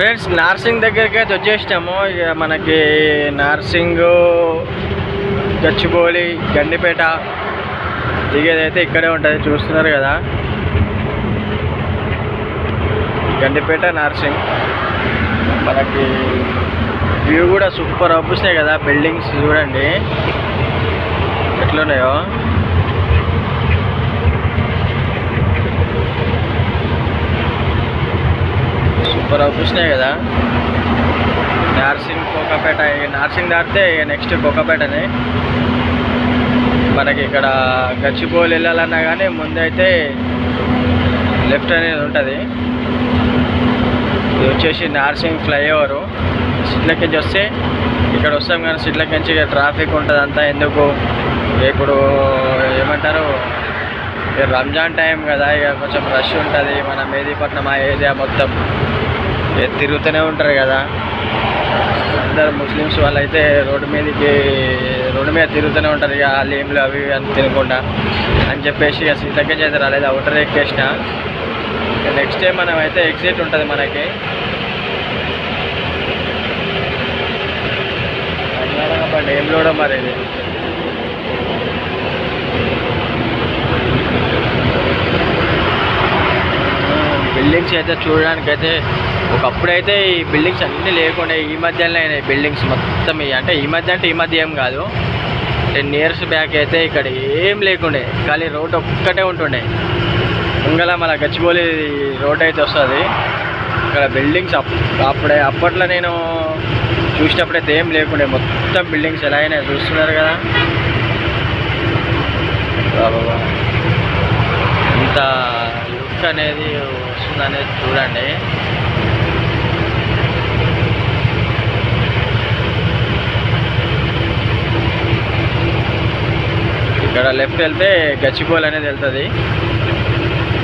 Friends Narsingi దగ్గరికి అయితే వచ్చేసినాము. ఇక మనకి నార్సింగ్ గచ్చిబౌలి గండిపేట దిగేదైతే ఇక్కడే ఉంటుంది చూస్తున్నారు కదా. గండిపేట నార్సింగ్. మనకి వ్యూ కూడా సూపర్ అవుపిస్తున్నాయి కదా బిల్డింగ్స్ చూడండి. ఎట్లున్నాయో. ఇప్పుడు చూసినాయి కదా. నార్సింగ్ కోకాపేట నార్సింగ్ దాటితే ఇక నెక్స్ట్ కోకాపేటనే. మనకి ఇక్కడ గచ్చిబౌలి వెళ్ళాలన్నా కానీ ముందైతే లెఫ్ట్ అనేది ఉంటుంది. ఇది వచ్చేసి నార్సింగ్ ఫ్లైఓవరు. సిట్లకి నుంచి వస్తే ఇక్కడ వస్తాం కానీ సిట్లకి నుంచి ఇక ట్రాఫిక్ ఉంటుంది. అంతా ఎందుకు? ఇప్పుడు ఏమంటారు? ఇక రంజాన్ టైం కదా ఇక కొంచెం రష్ ఉంటుంది. మన మేదీపట్నం ఆ ఏరియా మొత్తం. తిరుగుతూనే ఉంటారు కదా. అందరు ముస్లిమ్స్ వాళ్ళైతే రోడ్డు మీదకి రోడ్డు మీద తిరుగుతూనే ఉంటారు. ఇక లీమ్లు అవి ఇవి అని తినకుండా అని చెప్పేసి ఇక సీతకి అయితే రాలేదు. అవుటర్ ఎక్కేసిన. నెక్స్ట్ డే మనం అయితే ఎగ్జిట్ ఉంటుంది మనకి. బట్ ఏం కూడా మరి ఇది బిల్డింగ్స్ అయితే చూడడానికి అయితే ఒకప్పుడైతే ఈ బిల్డింగ్స్ అన్నీ లేకుండా ఈ మధ్యలో అయినాయి. బిల్డింగ్స్ మొత్తం అంటే ఈ మధ్య అంటే ఈ మధ్య ఏం కాదు. టెన్ ఇయర్స్ బ్యాక్ అయితే ఇక్కడ ఏం లేకుండే. ఖాళీ రోడ్ ఒక్కటే ఉంటుండే. ముంగల మన గచ్చిబౌలి రోడ్ అయితే వస్తుంది. ఇక్కడ బిల్డింగ్స్ అప్ అప్పుడే అప్పట్లో నేను చూసినప్పుడైతే ఏం లేకుండే. మొత్తం బిల్డింగ్స్ ఎలా అయినాయి చూస్తున్నారు కదా. బాబా లుక్ అనేది వస్తుందనేది చూడండి. ఇక్కడ లెఫ్ట్ వెళ్తే గచ్చిబౌలి అనేది వెళ్తుంది.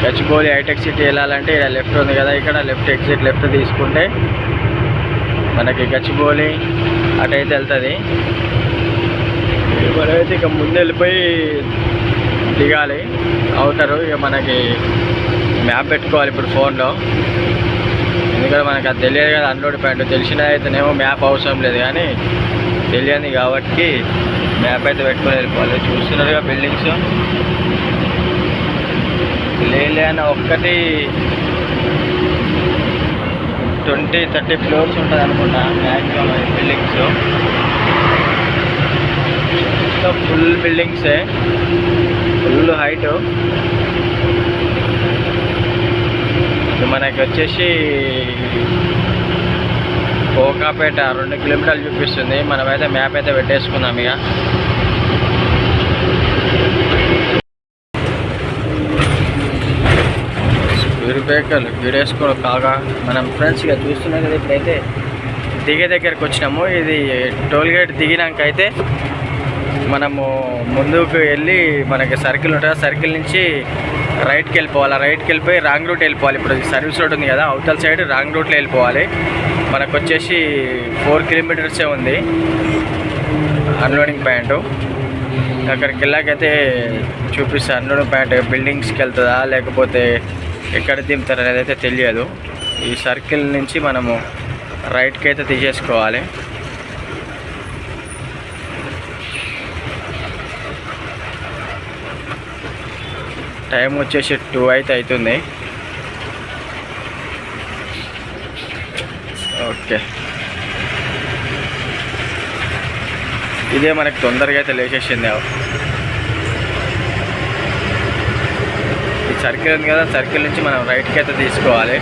గచ్చిబౌలి హైటెక్ సిటీ వెళ్ళాలంటే ఇక్కడ లెఫ్ట్ ఉంది కదా ఇక్కడ లెఫ్ట్ ఎగ్జిట్ లెఫ్ట్ తీసుకుంటే మనకి గచ్చిబౌలి అటైతే వెళ్తుంది. మనమైతే ఇక ముందు వెళ్ళిపోయి దిగాలి. అవుతారు ఇక మనకి మ్యాప్ పెట్టుకోవాలి ఇప్పుడు ఫోన్లో. ఎందుకంటే మనకు అది తెలియదు కదా అన్లోడ్ పాయింట్. తెలిసిన అయితేనేమో మ్యాప్ అవసరం లేదు కానీ తెలియని కాబట్టి మ్యాప్ అయితే పెట్టుకొని వెళ్ళిపోవాలి. చూస్తున్నారుగా బిల్డింగ్స్. లేలే ఒక్కటి ట్వంటీ థర్టీ ఫ్లోర్స్ ఉంటుంది అనుకుంటా maximum buildings. Full బిల్డింగ్సే. Full height. మనకి వచ్చేసి కోకాపేట రెండు కిలోమీటర్లు చూపిస్తుంది. మనమైతే మ్యాప్ అయితే పెట్టేసుకుందాం ఇక. స్పీడ్ బ్రేకర్లు కాగా. మనం ఫ్రెండ్స్ ఇక చూస్తున్నాం కదా ఇప్పుడైతే. దిగే దగ్గరకు వచ్చినాము. ఇది టోల్ గేట్ దిగినాక అయితే మనము ముందుకు వెళ్ళి మనకి సర్కిల్ ఉంటుంది. సర్కిల్ నుంచి రైట్కి వెళ్ళిపోవాలి రైట్కి వెళ్ళిపోయి రాంగ్ రూట్ వెళ్ళిపోవాలి. ఇప్పుడు సర్వీస్ రోడ్ ఉంది కదా అవతల సైడ్ రాంగ్ రూట్లో వెళ్ళిపోవాలి. మనకు వచ్చేసి ఫోర్ కిలోమీటర్సే ఉంది. Unloading point. అక్కడికి వెళ్ళాకైతే చూపిస్తాను అన్లోడింగ్ పాయింట్ బిల్డింగ్స్కి వెళ్తుందా లేకపోతే ఎక్కడ దింపుతారు అనేది అయితే తెలియదు. ఈ సర్కిల్ నుంచి మనము రైట్కి అయితే తీసేసుకోవాలి. టైం వచ్చేసి టూ అయితే అవుతుంది. ఓకే. ఇదే మనకి తొందరగా అయితే లేచేసింది. ఈ సర్కిల్ ఉంది కదా సర్కిల్ నుంచి మనం రైట్కి అయితే తీసుకోవాలి.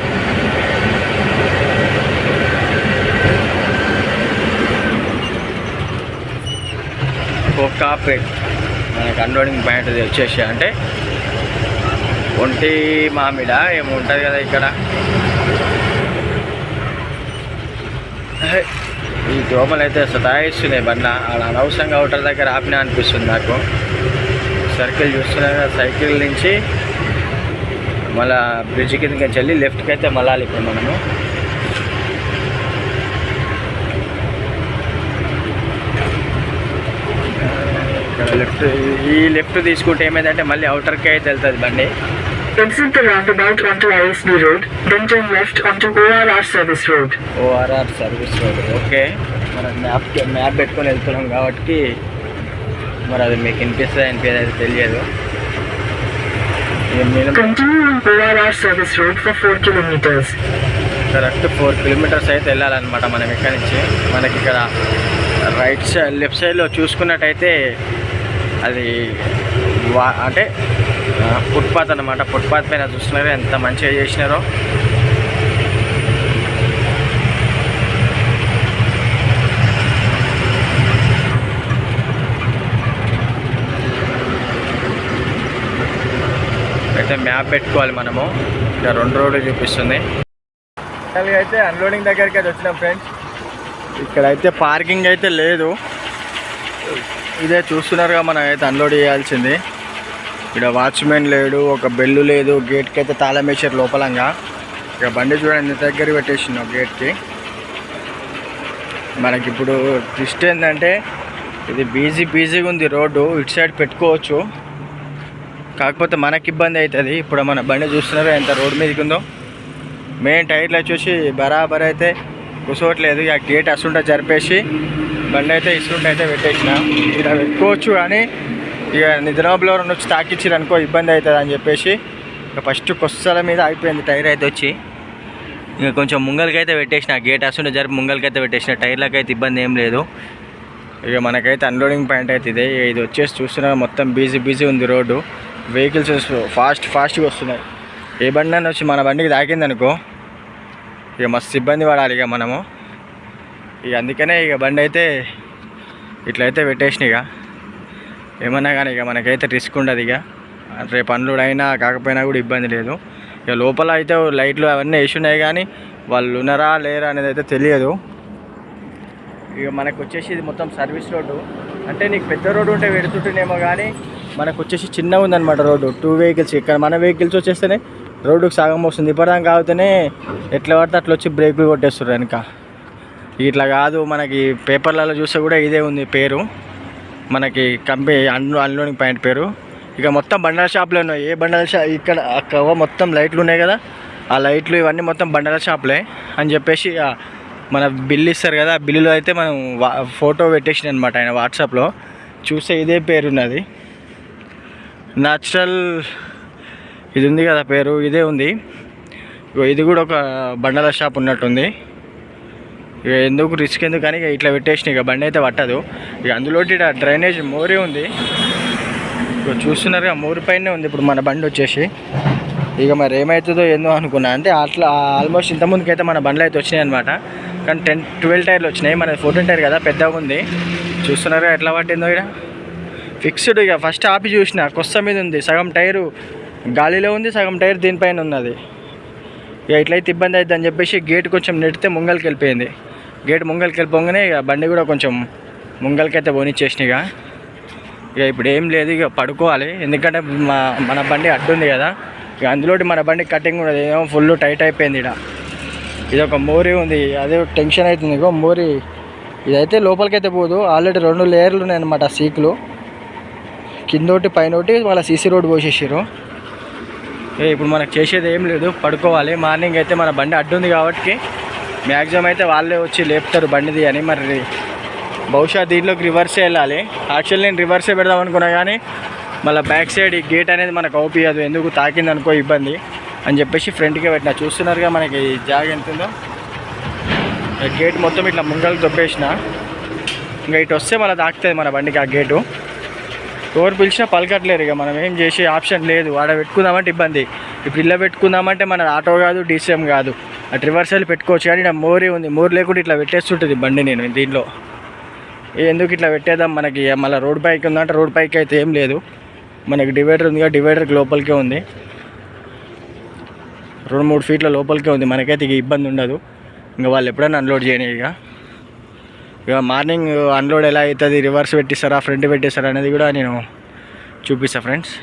కోకాపేట్ మనకి అన్లోడింగ్ పాయింట్ వచ్చేసి అంటే ఒంటి మామిడ ఏమో ఉంటుంది కదా ఇక్కడ? ఈ దోమలు అయితే సతాయిస్తున్నాయి బండ్ల. ఆడ అనవసరంగా అవుటర్ దగ్గర ఆపినా అనిపిస్తుంది నాకు. సర్కిల్ చూస్తున్నా కదా, సైకిల్ నుంచి మళ్ళా బ్రిడ్జ్ కిందకి వెళ్ళి లెఫ్ట్కి అయితే మళ్ళాలి ఇప్పుడు మనము. లెఫ్ట్ ఈ లెఫ్ట్ తీసుకుంటే ఏమైందంటే మళ్ళీ అవుటర్కి అయితే వెళ్తుంది బండి. Exit the roundabout onto ISB Road, then turn left onto ORR Service Road. ORR service road okay మన మ్యాప్ మ్యాప్ పెట్టుకొని వెళ్తున్నాం కాబట్టి మరి అది మీకు వినిపిస్తుంది అనిపించేది అది తెలియదు minimum Continue on ORR Service Road for 4 kilometers. Correct four kilometers అయితే వెళ్ళాలన్నమాట మనం ఇక్కడ నుంచి మనకి ఇక్కడ రైట్ సైడ్ లెఫ్ట్ సైడ్లో చూసుకున్నట్టయితే అది వా అంటే ఫుట్పాత్ అన్నమాట. ఫుట్పాత్ పైన చూస్తున్నారు ఎంత మంచిగా చేసినారో. అయితే మ్యాప్ పెట్టుకోవాలి మనము. ఇక్కడ రెండు రోడ్లు చూపిస్తుంది. అయితే అన్లోడింగ్ దగ్గరికి అయితే వచ్చినాం ఫ్రెండ్స్ ఇక్కడ అయితే పార్కింగ్ అయితే లేదు. ఇదే చూస్తున్నారుగా మనం అయితే అన్లోడ్ చేయాల్సింది. ఇక్కడ వాచ్మెన్ లేడు ఒక బెల్లు లేదు గేట్కి అయితే తాళం వేసారు లోపలంగా. ఇక బండి చూడండి దగ్గర పెట్టేసినాం గేట్కి. మనకి ఇప్పుడు ట్విస్ట్ ఏంటంటే ఇది బీజీ బీజీగా ఉంది రోడ్డు ఇటు సైడ్ పెట్టుకోవచ్చు. కాకపోతే మనకి ఇబ్బంది అవుతుంది. ఇప్పుడు మన బండి చూస్తున్నారో ఎంత రోడ్డు మీదకి ఉందో. మెయిన్ టైర్లు వచ్చేసి బరాబర్ అయితే కూర్చోవట్లేదు ఇక గేట్ అసుంట జరిపేసి బండి అయితే ఇసుంట అయితే పెట్టేసిన. ఇక్కడ పెట్టుకోవచ్చు కానీ ఇక నిద్రలో రెండు వచ్చి తాకిచ్చిరు అనుకో ఇబ్బంది అవుతుంది అని చెప్పేసి ఇక ఫస్ట్ కొస్సల మీద అయిపోయింది టైర్ అయితే వచ్చి. ఇక కొంచెం ముంగలకైతే అయితే పెట్టేసిన గేట్ అసలు జరిపి ముంగలకి అయితే పెట్టేసిన టైర్లకైతే అయితే ఇబ్బంది ఏం లేదు. ఇక మనకైతే అన్లోడింగ్ పాయింట్ అయితే ఇదే. ఇది వచ్చేసి చూస్తున్నా మొత్తం బిజీ బిజీ ఉంది రోడ్డు. వెహికల్స్ ఫాస్ట్ ఫాస్ట్గా వస్తున్నాయి. ఏ బండి అని వచ్చి మన బండికి తాకింది అనుకో ఇక మస్తు ఇబ్బంది పడాలి ఇక మనము. ఇక అందుకనే ఇక బండి అయితే ఇట్లయితే పెట్టేసిన ఇక. ఏమన్నా కానీ ఇక మనకైతే రిస్క్ ఉండదు ఇక. రేపు పనులు అయినా కాకపోయినా కూడా ఇబ్బంది లేదు. ఇక లోపల అయితే లైట్లు అవన్నీ వేసి ఉన్నాయి కానీ వాళ్ళు ఉన్నారా లేరా అనేది అయితే తెలియదు. ఇక మనకు వచ్చేసి ఇది మొత్తం సర్వీస్ రోడ్డు. అంటే నీకు పెద్ద రోడ్డు ఉంటే పెడుతుంటేనేమో కానీ మనకు వచ్చేసి చిన్న ఉందన్నమాట రోడ్డు. టూ వెహికల్స్ ఇక్కడ మన వెహికల్స్ వచ్చేస్తేనే రోడ్డుకు సగం వస్తుంది. ఇప్పటిదాకా కాగితేనే ఎట్లా పడితే అట్లా వచ్చి బ్రేకులు కొట్టేస్తారు వెనక. ఇట్లా కాదు మనకి పేపర్లలో చూస్తే కూడా ఇదే ఉంది పేరు. మనకి కంపెనీ అన్లో అన్లోడింగ్ పాయింట్ పేరు. ఇక మొత్తం బండల షాపులే ఉన్నాయి. ఏ బండల షాప్ ఇక్కడ అక్కడ మొత్తం లైట్లు ఉన్నాయి కదా. ఆ లైట్లు ఇవన్నీ మొత్తం బండల షాపులే అని చెప్పేసి మన బిల్లు ఇస్తారు కదా. ఆ బిల్లులో అయితే మనం వా ఫోటో పెట్టేసింది అనమాట ఆయన వాట్సాప్లో. చూస్తే ఇదే పేరు ఉన్నది. న్యాచురల్ ఇది ఉంది కదా పేరు. ఇదే ఉంది. ఇగో ఇది కూడా ఒక బండల షాప్ ఉన్నట్టుంది. ఇక ఎందుకు రిస్క్ ఎందుకు కానీ ఇక ఇట్లా పెట్టేసిన ఇక బండి అయితే పట్టదు. ఇక అందులో ఇక డ్రైనేజ్ మోరే ఉంది. ఇక చూస్తున్నారు ఆ మోరు పైనే ఉంది ఇప్పుడు మన బండి వచ్చేసి. ఇక మరి ఏమవుతుందో ఏందో అనుకున్నా. అంటే అట్లా ఆల్మోస్ట్ ఇంతకుముందుకు అయితే మన బండ్లు అయితే వచ్చినాయి అనమాట కానీ టెన్ ట్వెల్వ్ టైర్లు వచ్చినాయి. మన ఫోర్టీన్ టైర్ కదా పెద్దగా ఉంది. చూస్తున్నారు ఎట్లా పట్టిందో ఇక్కడ ఫిక్స్డ్ ఇక ఫస్ట్ ఆపి చూసిన కొస్త మీద ఉంది. సగం టైరు గాలిలో ఉంది సగం టైర్ దీనిపైన ఉన్నది. ఇక ఇట్లయితే ఇబ్బంది అవుతుంది అని చెప్పేసి గేట్ కొంచెం నెడితే ముంగల్కి వెళ్ళిపోయింది. గేట్ ముంగల్కి వెళ్ళిపోగానే ఇక బండి కూడా కొంచెం ముంగల్కి అయితే పోనిచ్చేసినాయి ఇక. ఇక ఇప్పుడు ఏం లేదు ఇక పడుకోవాలి. ఎందుకంటే మా మన బండి అడ్డుంది కదా. ఇక అందులోటి మన బండి కటింగ్ ఉండదు ఏమో ఫుల్ టైట్ అయిపోయింది ఇక ఇది ఒక మోరీ ఉంది. అదే టెన్షన్ అవుతుంది ఇగో మోరీ. ఇదైతే లోపలికైతే పోదు. ఆల్రెడీ రెండు లేయర్లు ఉన్నాయన్నమాట సీకులు. కిందోటి పైన ఒకటి వాళ్ళ సీసీ రోడ్ పోసేసారు ఇప్పుడు మనకు చేసేది ఏం లేదు. పడుకోవాలి. మార్నింగ్ అయితే మన బండి అడ్డుంది కాబట్టి మ్యాక్సిమం అయితే వాళ్ళే వచ్చి లేపుతారు బండిది అని మరి బహుశా దీంట్లోకి రివర్సే వెళ్ళాలి. యాక్చువల్లీ నేను రివర్సే పెడదాం అనుకున్నా కానీ మళ్ళీ బ్యాక్ సైడ్ ఈ గేట్ అనేది మనకు అవుపియదు ఎందుకు తాకింది అనుకో ఇబ్బంది అని చెప్పేసి ఫ్రంట్కే పెట్టిన. చూస్తున్నారుగా మనకి జాగ ఎంత ఉందో. గేట్ మొత్తం ఇట్లా ముంగలు తొప్పేసిన ఇంకా ఇటు వస్తే మళ్ళీ తాకుతుంది మన బండికి ఆ గేటు ఎవరు పిలిచినా పలకట్లేరు ఇక. మనం ఏం చేసే ఆప్షన్ లేదు. ఆడ పెట్టుకుందామంటే ఇబ్బంది. ఇప్పుడు ఇల్లు పెట్టుకుందామంటే మన ఆటో కాదు డీసీఎం కాదు. అటు రివర్సల్ పెట్టుకోవచ్చు కానీ నా మోరీ ఉంది. మోర్ లేకుండా ఇట్లా పెట్టేస్తుంటుంది బండి నేను దీంట్లో. ఎందుకు ఇట్లా పెట్టేద్దాం మనకి? మళ్ళీ రోడ్ బైక్ ఉందంటే రోడ్ బైక్ అయితే ఏం లేదు. మనకి డివైడర్ ఉంది డివైడర్కి లోపలికే ఉంది. రెండు మూడు ఫీట్ల లోపలికే ఉంది. మనకైతే ఇక ఇబ్బంది ఉండదు. ఇంకా వాళ్ళు ఎప్పుడైనా అన్లోడ్ చేయని ఇక. ఇక మార్నింగ్ అన్లోడ్ ఎలా అవుతుంది? రివర్స్ పెట్టిస్తారా? ఫ్రంట్ పెట్టిస్తారా? అనేది కూడా నేను చూపిస్తా ఫ్రెండ్స్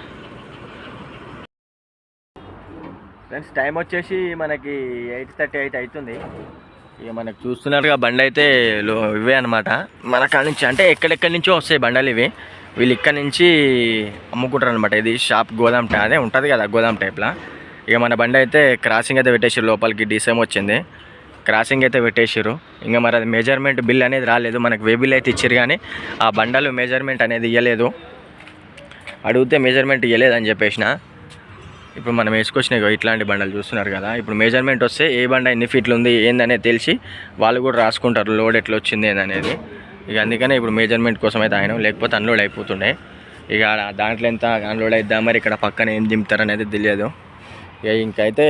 ఫ్రెండ్స్ టైం వచ్చేసి మనకి ఎయిట్ థర్టీ ఎయిట్ అవుతుంది ఇక మనకు చూస్తున్నట్టుగా బండి అయితే లో ఇవే అనమాట మన కాడ నుంచి అంటే ఎక్కడెక్కడి నుంచో వస్తాయి బండలు ఇవి. వీళ్ళు ఇక్కడ నుంచి అమ్ముకుంటారు అనమాట ఇది షాప్ గోదాం టైప్ అదే ఉంటుంది కదా గోదాం టైప్లా ఇక మన బండి అయితే క్రాసింగ్ అయితే పెట్టేసారు లోపలికి డీసీఎం వచ్చింది. క్రాసింగ్ అయితే పెట్టేసారు ఇంకా మరి అది మెజర్మెంట్ బిల్ అనేది రాలేదు. మనకు వే బిల్ అయితే ఇచ్చారు కానీ ఆ బండలు మెజర్మెంట్ అనేది ఇవ్వలేదు అడిగితే మెజర్మెంట్ ఇవ్వలేదని చెప్పేసిన. ఇప్పుడు మనం వేసుకొచ్చిన ఇగో ఇట్లాంటి బండలు చూస్తున్నారు కదా ఇప్పుడు మెజర్మెంట్ వస్తే ఏ బండ ఎన్ని ఫీట్లు ఉంది ఏందనేది తెలిసి వాళ్ళు కూడా రాసుకుంటారు లోడ్ ఎట్లా వచ్చింది ఏందనేది. ఇక అందుకనే ఇప్పుడు మెజర్మెంట్ కోసం అయితే ఆయన లేకపోతే అన్లోడ్ అయిపోతుండే. ఇక దాంట్లో ఎంత అన్లోడ్ అయిద్దా మరి ఇక్కడ పక్కన ఏం దింపుతారు అనేది తెలియదు. ఇక ఇంకైతే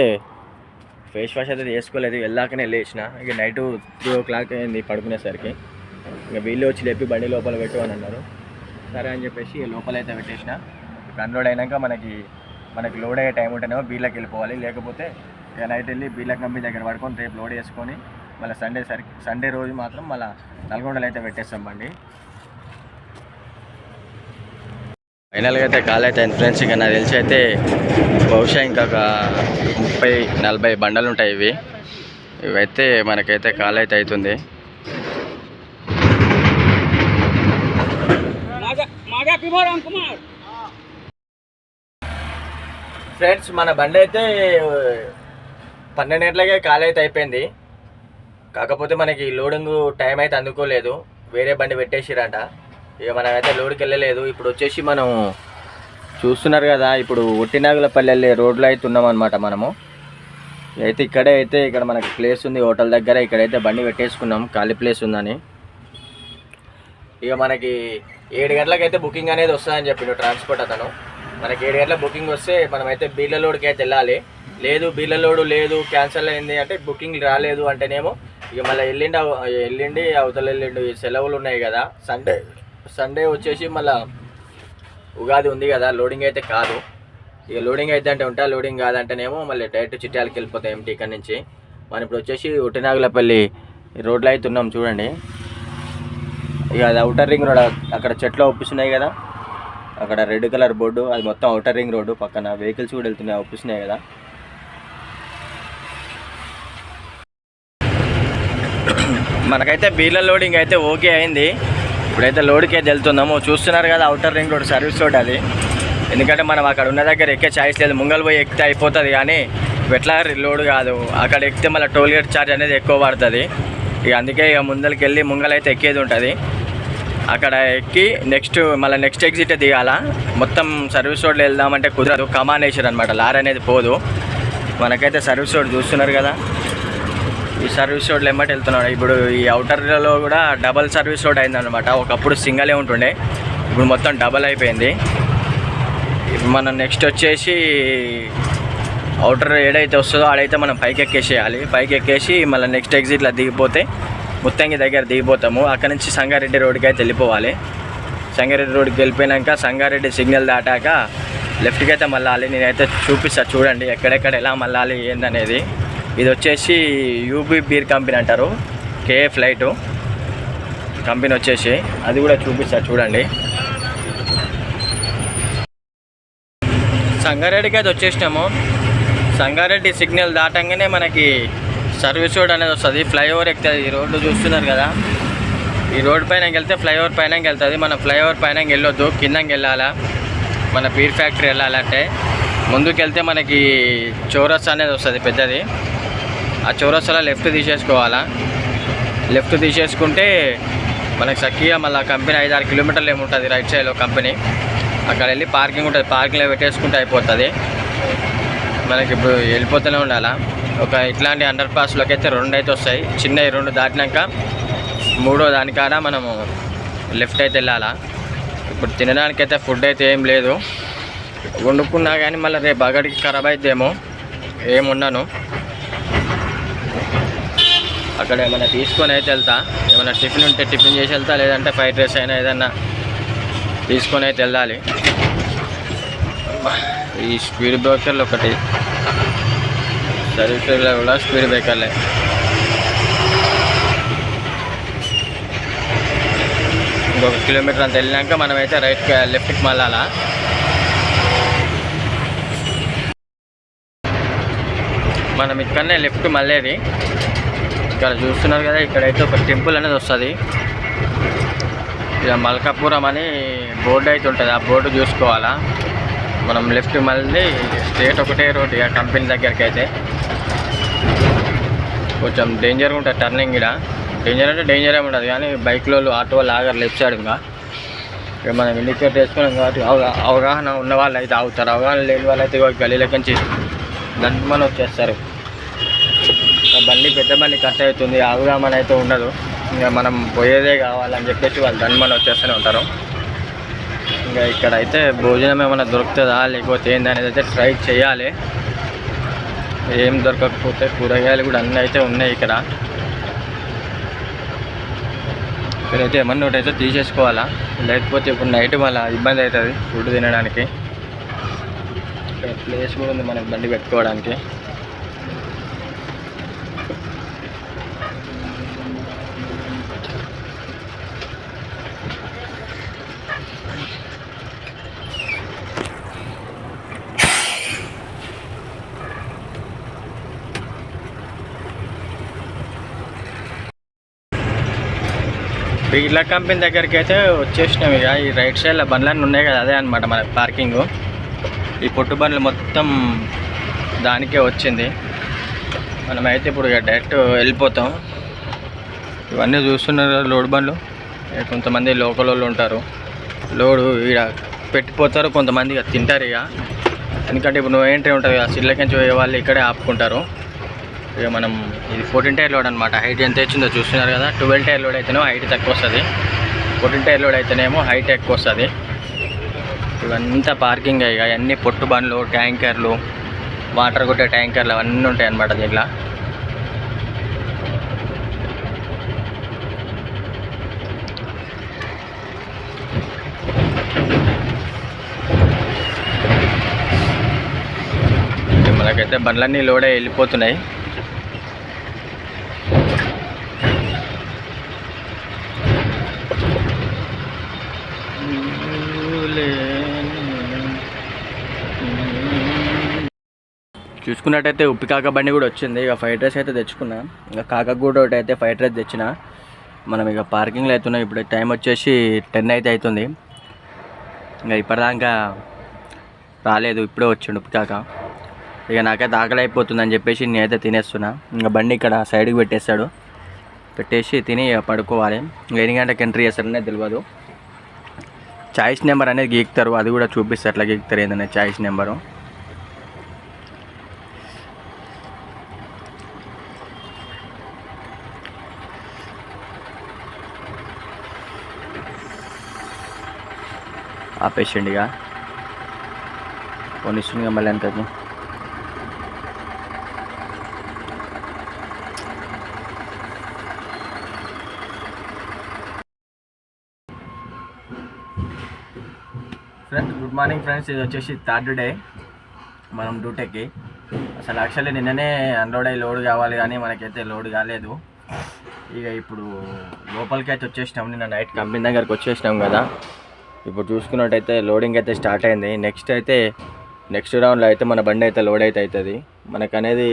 ఫేస్ వాష్ అయితే చేసుకోలేదు వెళ్ళాకనే లేచిన. ఇక నైట్ త్రీ ఓ క్లాక్ అయింది పడుకునేసరికి. ఇక వీళ్ళు వచ్చి లేపి బండి లోపల పెట్టు అని అన్నారు. సరే అని చెప్పేసి లోపల అయితే పెట్టేసిన. ఇప్పుడు అన్లోడ్ అయినాక మనకి మనకి లోడ్ అయ్యే టైం ఉంటేనేమో బీళ్ళకి వెళ్ళిపోవాలి. లేకపోతే ఇక నైట్ వెళ్ళి బీళ్ళ కంపెనీ దగ్గర పడుకొని రేపు లోడ్ చేసుకొని మళ్ళీ సండే సరికి సండే రోజు మాత్రం మళ్ళీ నల్గొండలో అయితే పెట్టేస్తాం బండి. ఫైనల్గా అయితే కాల్ అయితే అయింది ఫ్రెండ్స్. ఇక నాకు తెలిసి అయితే బహుశా ఇంకా ఒక ముప్పై నలభై బండలు ఉంటాయి ఇవి. ఇవైతే మనకైతే కాల్ అయితే అవుతుంది. ఫ్రెండ్స్ మన బండి అయితే పన్నెండు గంటలకే ఖాళీ అయితే అయిపోయింది. కాకపోతే మనకి లోడింగ్ టైం అయితే అందుకోలేదు. వేరే బండి పెట్టేసిరంట. ఇక మనం అయితే లోడ్కి వెళ్ళలేదు. ఇప్పుడు వచ్చేసి మనం చూస్తున్నారు కదా ఇప్పుడు ఒట్టినాగులపల్లి వెళ్ళే రోడ్లో అయితే ఉన్నాం అనమాట మనము. అయితే ఇక్కడే అయితే ఇక్కడ మనకి ప్లేస్ ఉంది. హోటల్ దగ్గర ఇక్కడైతే బండి పెట్టేసుకున్నాం. ఖాళీ ప్లేస్ ఉందని. ఇక మనకి ఏడు గంటలకైతే బుకింగ్ అనేది వస్తుందని చెప్పిండు ట్రాన్స్పోర్ట్ అతను. మనకి ఏడు గంటల బుకింగ్ వస్తే మనమైతే బీర్ల లోడ్కి అయితే వెళ్ళాలి. లేదు బీళ్ళలోడు లేదు క్యాన్సిల్ అయింది అంటే బుకింగ్ రాలేదు అంటేనేమో ఇక మళ్ళీ ఎల్లుండి ఎల్లుండి అవతల ఎల్లుండి సెలవులు ఉన్నాయి కదా. సండే సండే వచ్చేసి మళ్ళీ ఉగాది ఉంది కదా లోడింగ్ అయితే కాదు. ఇక లోడింగ్ అయితే అంటే ఉంటా లోడింగ్ కాదంటేనేమో మళ్ళీ డైరెక్ట్ చిట్టాలకి వెళ్ళిపోతాం ఎంటీ ఇక్కడ నుంచి. మనం ఇప్పుడు వచ్చేసి ఉట్టినాగులపల్లి రోడ్లో అయితే ఉన్నాం చూడండి. ఇక అది అవుటర్ రింగ్ రోడ్ అక్కడ చెట్లు ఒప్పిస్తున్నాయి కదా. అక్కడ రెడ్ కలర్ బోర్డు అది మొత్తం అవుటర్ రింగ్ రోడ్డు పక్కన. వెహికల్స్ కూడా వెళ్తున్నాయి ఒప్పిస్తున్నాయి కదా. మనకైతే బీలర్ లోడింగ్ అయితే ఓకే అయింది. ఇప్పుడైతే లోడ్కి అయితే వెళ్తున్నాము. చూస్తున్నారు కదా outer ring road service road అది. ఎందుకంటే మనం అక్కడ ఉన్న దగ్గర ఎక్కే ఛాయిస్ లేదు. ముంగల్ పోయి ఎక్కితే అయిపోతుంది కానీ ఎట్లా లోడ్ కాదు. అక్కడ ఎక్కితే మళ్ళీ టోల్ గేట్ ఛార్జ్ అనేది ఎక్కువ పడుతుంది. ఇక అందుకే ఇక ముందరికి వెళ్ళి ముంగల్ అయితే ఎక్కేది ఉంటుంది. అక్కడ ఎక్కి నెక్స్ట్ మళ్ళీ నెక్స్ట్ ఎగ్జిట్ దిగాల. మొత్తం సర్వీస్ రోడ్లో వెళ్దామంటే కుదరదు. కమాన్ వేసారు అనమాట లారీ అనేది పోదు. మనకైతే సర్వీస్ రోడ్ చూస్తున్నారు కదా. ఈ సర్వీస్ రోడ్లు ఎమ్మటి వెళ్తున్నాడు ఇప్పుడు ఈ అవుటర్లలో కూడా డబల్ సర్వీస్ రోడ్ అయిందనమాట ఒకప్పుడు సింగలే ఉంటుండే. ఇప్పుడు మొత్తం డబల్ అయిపోయింది. ఇప్పుడు మనం నెక్స్ట్ వచ్చేసి అవుటర్ ఏడైతే వస్తుందో ఆడైతే మనం పైకి ఎక్కేసేయాలి పైకి ఎక్కేసి మళ్ళీ నెక్స్ట్ ఎగ్జిట్లో దిగిపోతే ముత్తంగి దగ్గర దిగిపోతాము. అక్కడ నుంచి సంగారెడ్డి రోడ్కి అయితే వెళ్ళిపోవాలి. సంగారెడ్డి రోడ్కి వెళ్ళిపోయినాక సంగారెడ్డి సిగ్నల్ దాటాక లెఫ్ట్కి అయితే మళ్ళాలి. నేనైతే చూపిస్తా చూడండి ఎక్కడెక్కడ ఎలా మళ్ళాలి ఏందనేది. ఇది వచ్చేసి యూబీ బీర్ కంపెనీ అంటారు. కేఏ ఫ్లైటు కంపెనీ వచ్చేసి. అది కూడా చూపిస్తా చూడండి. సంగారెడ్డికి అయితే వచ్చేసినాము. సంగారెడ్డి సిగ్నల్ దాటంగానే మనకి సర్వీస్ రోడ్ అనేది వస్తుంది. ఫ్లైఓవర్ ఎక్కుతుంది. ఈ రోడ్డు చూస్తున్నారు కదా. ఈ రోడ్ పైన వెళ్తే ఫ్లైఓవర్ పైన వెళ్తుంది. మన ఫ్లైఓవర్ పైన వెళ్ళొద్దు. కిందకి వెళ్ళాలా. మన బీర్ ఫ్యాక్టరీ వెళ్ళాలంటే. ముందుకెళ్తే మనకి చౌరస్ అనేది వస్తుంది పెద్దది. ఆ చౌరస్తాలో లెఫ్ట్ తీసేసుకోవాలా. లెఫ్ట్ తీసేసుకుంటే మనకి సఖియా మళ్ళీ కంపెనీ ఐదు ఆరు కిలోమీటర్లు ఏముంటుంది రైట్ సైడ్లో కంపెనీ. అక్కడ వెళ్ళి పార్కింగ్ ఉంటుంది. పార్కింగ్లో పెట్టేసుకుంటే అయిపోతుంది. మనకి ఇప్పుడు వెళ్ళిపోతూనే ఉండాలా. ఒక ఇట్లాంటి అండర్ పాస్లోకి అయితే రెండు అయితే వస్తాయి. చిన్నవి రెండు దాటినాక మూడో దానికాడ మనము లెఫ్ట్ అయితే వెళ్ళాలా. ఇప్పుడు తినడానికైతే ఫుడ్ అయితే ఏం లేదు. వండుకున్నా కానీ మళ్ళీ రేపు అగడికి ఖరాబ్ అయితేమో ఏమున్నాను అక్కడ ఏమైనా తీసుకొని అయితే వెళ్తా. ఏమైనా టిఫిన్ ఉంటే టిఫిన్ చేసి వెళ్తా. లేదంటే ఫ్రైడ్ రైస్ అయినా ఏదన్నా తీసుకొని అయితే వెళ్ళాలి. ఈ స్పీడ్ బ్రేకర్లు ఒకటి. సర్వీస్లో కూడా ಸ್ಪೀಡ್ బ్రేకర్లే ఇంకొక కిలోమీటర్ అంత వెళ్ళినాక మనమైతే రైట్ లెఫ్ట్కి మళ్ళాలా మనం ఇక్కడనే లెఫ్ట్ మళ్ళేది ఇక్కడ చూస్తున్నారు కదా ఇక్కడైతే ఒక టెంపుల్ అనేది వస్తుంది ఇలా మల్కాపురం అని బోర్డు అయితే ఉంటుంది ఆ బోర్డు చూసుకోవాలా మనం లెఫ్ట్ మళ్ళీ స్టేట్ ఒకటే రోడ్ ఇక కంపెనీ దగ్గరికి అయితే. కొంచెం డేంజర్గా ఉంటుంది టర్నింగ్ ఇక్కడ డేంజర్ అంటే డేంజర్ ఏమి ఉండదు కానీ బైక్లో ఆటో వాళ్ళు ఆగారు లెఫ్ట్ సైడ్ ఇంకా. ఇక మనం ఇండికేట్ చేసుకున్నాం కాబట్టి అవగాహన ఉన్న వాళ్ళు అయితే ఆగుతారు. అవగాహన లేని వాళ్ళు అయితే ఇగో గలీలకి నుంచి దండమని వచ్చేస్తారు. బండి పెద్ద బండి కట్ అవుతుంది. ఆగుదామని అయితే ఉండదు. ఇంకా మనం పోయేదే కావాలని చెప్పేసి వాళ్ళు దండమని వచ్చేస్తూనే ఉంటారు. ఇంకా ఇక్కడైతే భోజనం ఏమైనా దొరుకుతుందా? లేకపోతే ఏందనేది అనేది అయితే ట్రై చేయాలి. ఏం దొరకకపోతే కూరగాయలు కూడా అన్నీ అయితే ఉన్నాయి ఇక్కడ. ఇక్కడైతే ఏమన్నా ఒకటి అయితే తీసేసుకోవాలా? లేకపోతే ఇప్పుడు నైట్ మళ్ళీ ఇబ్బంది అవుతుంది ఫుడ్ తినడానికి. ఇక్కడ ప్లేస్ కూడా ఉంది మనకి బండి పెట్టుకోవడానికి. బిర్లా కంపెనీ దగ్గరికి అయితే వచ్చేసినాం ఇక. ఈ రైట్ సైడ్లో బండ్లన్నీ ఉన్నాయి కదా అదే అనమాట మన పార్కింగ్ ఈ పొట్టు బండ్లు మొత్తం దానికే వచ్చింది. మనమైతే ఇప్పుడు ఇక డైరెక్ట్ వెళ్ళిపోతాం. ఇవన్నీ చూస్తున్నారు కదా లోడ్ బండ్లు. ఇక కొంతమంది లోకల్ వాళ్ళు ఉంటారు. లోడు ఇక పెట్టిపోతారు కొంతమంది ఇక తింటారు ఇక. ఎందుకంటే ఇప్పుడు నువ్వు ఎంట్రీ ఉంటుంది కదా సిల్లకించి పోయే వాళ్ళు ఇక్కడే ఆపుకుంటారు. ఇక మనం ఇది ఫోర్టీన్ టైర్ లోడ్ అనమాట హైట్ ఎంత వచ్చిందో చూస్తున్నారు కదా? ట్వెల్వ్ టైర్ లోడ్ అయితేనేమో హైట్ తక్కువ వస్తుంది. ఫోర్టీన్ టైర్ లోడ్ అయితేనేమో హైట్ ఎక్కువ వస్తుంది. ఇవంతా పార్కింగ్ ఇక. అన్ని పొట్టు బండ్లు ట్యాంకర్లు వాటర్ కొట్టే ట్యాంకర్లు అవన్నీ ఉంటాయి అన్నమాట దీంట్లో. ఇక మనకైతే బండ్లన్నీ లోడ్ అయ్యి వెళ్ళిపోతున్నాయి. చూసుకున్నట్టయితే ఉప్పి కాక బండి కూడా వచ్చింది. ఇక ఫ్రైడ్ రైస్ అయితే తెచ్చుకున్నా. ఇంకా కాక కూడా ఒకటి అయితే ఫ్రైడ్ రైస్ తెచ్చిన. మనం ఇక పార్కింగ్లో అవుతున్నాం. ఇప్పుడు టైం వచ్చేసి టెన్ అయితే అవుతుంది. ఇంకా ఇప్పటిదాకా రాలేదు. ఇప్పుడే వచ్చిండు ఉప్పి కాక. ఇక నాకైతే ఆకలి అని చెప్పేసి నేనైతే తినేస్తున్నా. ఇంకా బండి ఇక్కడ సైడ్కి పెట్టేస్తాడు. పెట్టేసి తిని పడుకోవాలి. ఇంకా ఎన్ని గంటలకు ఎంట్రీ చేస్తారనే తెలియదు చాయిస్ నెంబర్ అనేది గీక్తారు. అది కూడా చూపిస్తారు అట్లా గీక్తారు ఏంటనే చాయిస్ నెంబరు. ఆపేసిండి ఇక పోనిస్తుంది మళ్ళీ ఎంతకు ఫ్రెండ్స్ గుడ్ మార్నింగ్ ఫ్రెండ్స్ ఇది వచ్చేసి థర్డ్ డే మనం డ్యూటీకి. అసలు యాక్చువల్లీ నిన్ననే అన్లోడ్ అయ్యి లోడ్ కావాలి కానీ మనకైతే లోడ్ కాలేదు. ఇక ఇప్పుడు లోపలికి అయితే వచ్చేసినాం నిన్న నైట్ కంపెనీ దగ్గరికి వచ్చేసినాం కదా. ఇప్పుడు చూసుకున్నట్టయితే లోడింగ్ అయితే స్టార్ట్ అయింది. నెక్స్ట్ అయితే నెక్స్ట్ రౌండ్లో అయితే మన బండి అయితే లోడ్ అయితే అవుతుంది మనకు అనేది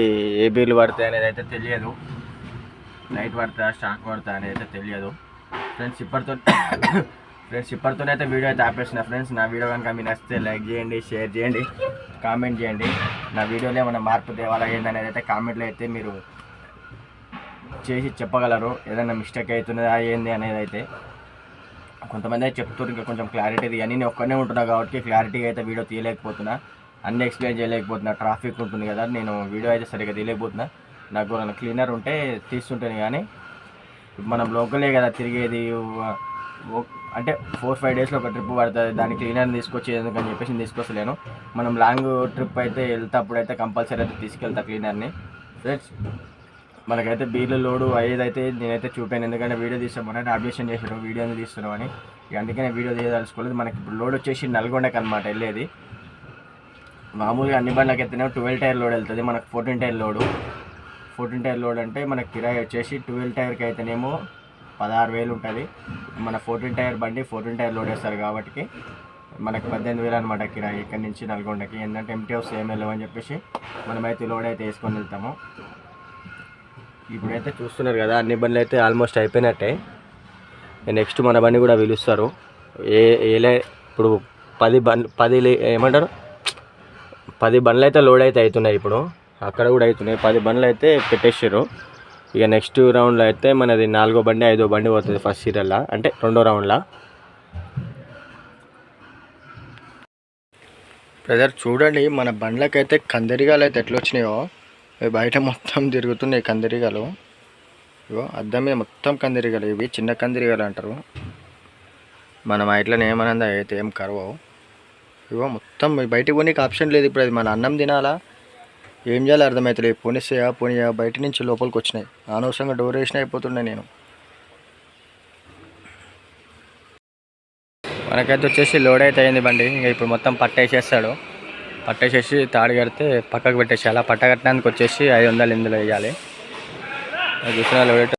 ఏ బీర్లు పడతాయి అనేది అయితే తెలియదు. నైట్ పడతా స్టాక్ పడతా అనేది అయితే తెలియదు. ఫ్రెండ్స్ ఇప్పటితో ఫ్రెండ్స్ ఇప్పటితోనే అయితే వీడియో అయితే ఆపేసిన. ఫ్రెండ్స్ నా వీడియో కనుక మీకు నచ్చితే లైక్ చేయండి షేర్ చేయండి కామెంట్ చేయండి. నా వీడియోలో ఏమైనా మార్పు తేవాలా ఏందనేది అయితే కామెంట్లో అయితే మీరు చేసి చెప్పగలరు. ఏదైనా మిస్టేక్ అవుతున్నదా ఏంది అనేది అయితే. కొంతమంది అయితే చెప్తారు ఇంకా కొంచెం క్లారిటీ ఇది. అని నేను ఒక్కనే ఉంటున్నా కాబట్టి క్లారిటీగా అయితే వీడియో తీయలేకపోతున్నా. అన్ని ఎక్స్ప్లెయిన్ చేయలేకపోతున్నా. ట్రాఫిక్ ఉంటుంది కదా నేను వీడియో అయితే సరిగ్గా తీయలేకపోతున్నా. నాకు క్లీనర్ ఉంటే తీస్తుంటాను కానీ మనం లోకలే కదా తిరిగేది ఓ- అంటే ఫోర్ ఫైవ్ డేస్లో ఒక ట్రిప్ పడుతుంది. దాని క్లీనర్ తీసుకొచ్చి ఎందుకని చెప్పేసి తీసుకొస్తలేను. మనం లాంగ్ ట్రిప్ అయితే వెళ్తే అప్పుడైతే కంపల్సరీ అయితే తీసుకెళ్తా క్లీనర్ని ఫ్రెండ్స్ మనకైతే బీర్లు లోడు అయ్యేదైతే నేనైతే చూపాను. ఎందుకంటే వీడియో తీస్తామని అడ్మిషన్ చేశారు వీడియో ఎందుకు తీస్తున్నామని ఇక అందుకనే వీడియో తీయదలుచుకోలేదు. మనకి ఇప్పుడు లోడ్ వచ్చేసి నల్గొండకి అనమాట వెళ్ళేది. మామూలుగా అన్ని బండ్లకి అయితేనే ట్వెల్వ్ టైర్ లోడ్ వెళ్తుంది. మనకు fourteen tyre load. Fourteen tyre load అంటే మనకి కిరాయి వచ్చేసి ట్వెల్వ్ టైర్కి అయితేనేమో పదహారు వేలు ఉంటుంది. మన ఫోర్టీన్ టైర్ బండి ఫోర్టీన్ టైర్ లోడ్ వేస్తారు కాబట్టి మనకి పద్దెనిమిది వేలు అనమాట కిరాయి ఇక్కడి నుంచి నల్గొండకి. ఏంటంటే ఎంటీఎఫ్ సేమ్ ఏం వెళ్ళమని చెప్పేసి మనమైతే లోడ్ అయితే వేసుకొని వెళ్తాము. ఇప్పుడైతే చూస్తున్నారు కదా అన్ని బండ్లు అయితే ఆల్మోస్ట్ అయిపోయినట్టే. నెక్స్ట్ మన బండి కూడా పిలుస్తారు. ఏ ఏలే ఇప్పుడు పది బండ్ పది ఏమంటారు? పది బండ్లు అయితే లోడ్ అయితే అవుతున్నాయి ఇప్పుడు. అక్కడ కూడా అవుతున్నాయి. పది బండ్లు అయితే పెట్టేసారు ఇక నెక్స్ట్ రౌండ్లో అయితే మనది నాలుగో బండి ఐదో బండి పోతుంది ఫస్ట్ సీరియల్లో అంటే రెండో రౌండ్లో బ్రదర్ చూడండి మన బండ్లకైతే కందిరిగాలు అయితే ఎట్లా వచ్చినాయో బయట మొత్తం తిరుగుతున్నాయి కందిరిగాలు. ఇగో అద్దం మీద మొత్తం కందిరీగలు. ఇవి చిన్న కందిరీగలు అంటారు. మనం ఇట్లనే ఏమన్నా అయితే ఏం కరవవు. ఇగో మొత్తం బయటకు పోనీకి ఆప్షన్ లేదు ఇప్పుడు అది. మన అన్నం తినాలా? ఏం చేయాలో అర్థమవుతుంది పోనిస్తాయా పోనీయా బయట నుంచి లోపలికి వచ్చినాయి. అనవసరంగా డోర్ వేసినా అయిపోతుండే నేను. మనకైతే వచ్చేసి లోడ్ అయితే అయింది బండి. ఇంకా ఇప్పుడు మొత్తం పట్టేసేస్తాడు. పట్టేసేసి తాడు కడితే పక్కకు పెట్టేసి అలా పట్ట కట్టడానికి వచ్చేసి ఐదు వందలు ఇందులో వేయాలి. అది చూసిన లోడ్